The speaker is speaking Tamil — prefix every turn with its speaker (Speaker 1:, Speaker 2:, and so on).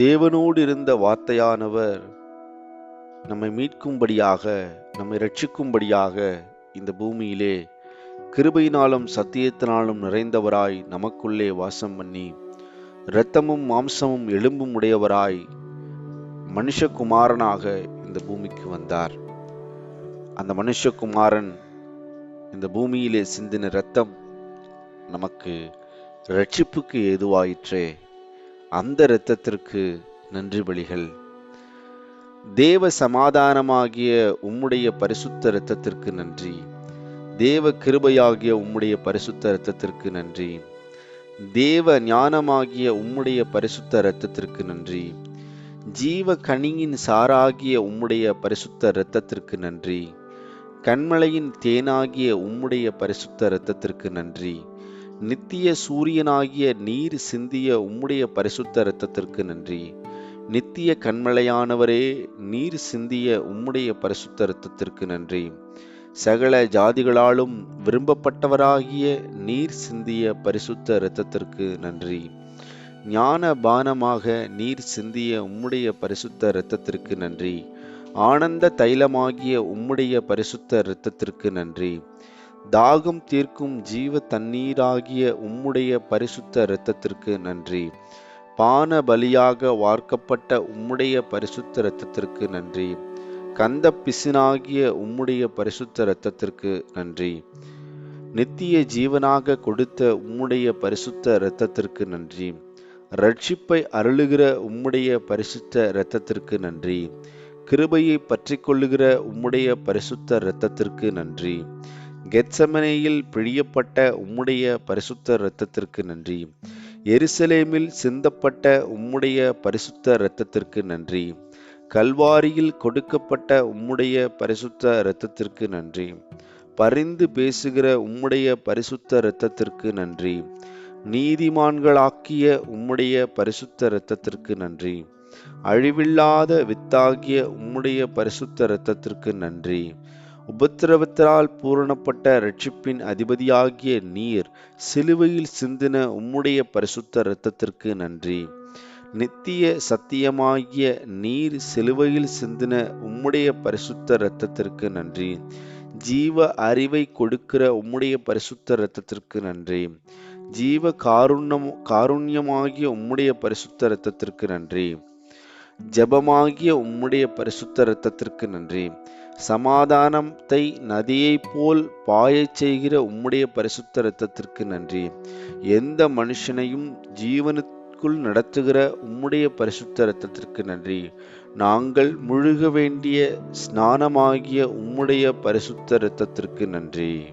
Speaker 1: தேவனோடு இருந்த வார்த்தையானவர் நம்மை மீட்கும்படியாக நம்மை ரட்சிக்கும்படியாக இந்த பூமியிலே கிருபையினாலும் சத்தியத்தினாலும் நிறைந்தவராய் நமக்குள்ளே வாசம் பண்ணி இரத்தமும் மாம்சமும் எலும்பும் உடையவராய் மனுஷகுமாரனாக இந்த பூமிக்கு வந்தார். அந்த மனுஷகுமாரன் இந்த பூமியிலே சிந்தின இரத்தம் நமக்கு ரட்சிப்புக்கு ஏதுவாயிற்றே. அந்த இரத்தத்திற்கு நன்றி பலிகள். தேவ சமாதானமாகிய உம்முடைய பரிசுத்த இரத்தத்திற்கு நன்றி. தேவ கிருபையாகிய உம்முடைய பரிசுத்த இரத்தத்திற்கு நன்றி. தேவ ஞானமாகிய உம்முடைய பரிசுத்த இரத்தத்திற்கு நன்றி. ஜீவ கனியின் சாராகிய உம்முடைய பரிசுத்த இரத்தத்திற்கு நன்றி. கண்மலையின் தேனாகிய உம்முடைய பரிசுத்த இரத்தத்திற்கு நன்றி. நித்திய சூரியனாகிய நீர் சிந்திய உம்முடைய பரிசுத்த இரத்தத்திற்கு நன்றி. நித்திய கண்மலையானவரே நீர் சிந்திய உம்முடைய பரிசுத்த இரத்தத்திற்கு நன்றி. சகல ஜாதிகளாலும் விரும்பப்பட்டவராகிய நீர் சிந்திய பரிசுத்த இரத்தத்திற்கு நன்றி. ஞான பானமாக நீர் சிந்திய உம்முடைய பரிசுத்த இரத்தத்திற்கு நன்றி. ஆனந்த தைலமாகிய உம்முடைய பரிசுத்த இரத்தத்திற்கு நன்றி. தாகம் தீர்க்கும் ஜீவ தண்ணீராகிய உம்முடைய பரிசுத்த இரத்தத்திற்கு நன்றி. பான பலியாக வார்க்கப்பட்ட உம்முடைய பரிசுத்த இரத்தத்திற்கு நன்றி. கந்த பிசினாகிய உம்முடைய பரிசுத்த இரத்தத்திற்கு நன்றி. நித்திய ஜீவனாக கொடுத்த உம்முடைய பரிசுத்த இரத்தத்திற்கு நன்றி. ரட்சிப்பை அருளுகிற உம்முடைய பரிசுத்த இரத்தத்திற்கு நன்றி. கிருபையை பற்றி கொள்ளுகிற உம்முடைய பரிசுத்த இரத்தத்திற்கு நன்றி. கெத்சமனையில் பிழியப்பட்ட உம்முடைய பரிசுத்த இரத்தத்திற்கு நன்றி. எருசலேமில் சிந்தப்பட்ட உம்முடைய பரிசுத்த இரத்தத்திற்கு நன்றி. கல்வாரியில் கொடுக்கப்பட்ட உம்முடைய பரிசுத்த இரத்தத்திற்கு நன்றி. பரிந்து பேசுகிற உம்முடைய பரிசுத்த இரத்தத்திற்கு நன்றி. நீதிமான்களாக்கிய உம்முடைய பரிசுத்த இரத்தத்திற்கு நன்றி. அழிவில்லாத வித்தாகிய உம்முடைய பரிசுத்த இரத்தத்திற்கு நன்றி. உபத்திரவத்தால் பூரணப்பட்ட ரட்சிப்பின் அதிபதியாகிய நீர் சிலுவையில் சிந்தின உம்முடைய பரிசுத்த இரத்தத்திற்கு நன்றி. நித்திய சத்தியமாகிய நீர் சிலுவையில் சிந்தின உம்முடைய பரிசுத்த இரத்தத்திற்கு நன்றி. ஜீவ அறிவை கொடுக்கிற உம்முடைய பரிசுத்த இரத்தத்திற்கு நன்றி. ஜீவ காருண்யம் காருண்யமாகிய உம்முடைய பரிசுத்த இரத்தத்திற்கு நன்றி. ஜபமாகிய உம்முடைய பரிசுத்த இரத்தத்திற்கு நன்றி. சமாதானத்தை நதியைப் போல் பாயச் செய்கிற உம்முடைய பரிசுத்த இரத்தத்திற்கு நன்றி. எந்த மனுஷனையும் ஜீவனுக்குள் நடத்துகிற உம்முடைய பரிசுத்த இரத்தத்திற்கு நன்றி. நாங்கள் முழுக வேண்டிய ஸ்நானமாகிய உம்முடைய பரிசுத்த இரத்தத்திற்கு நன்றி.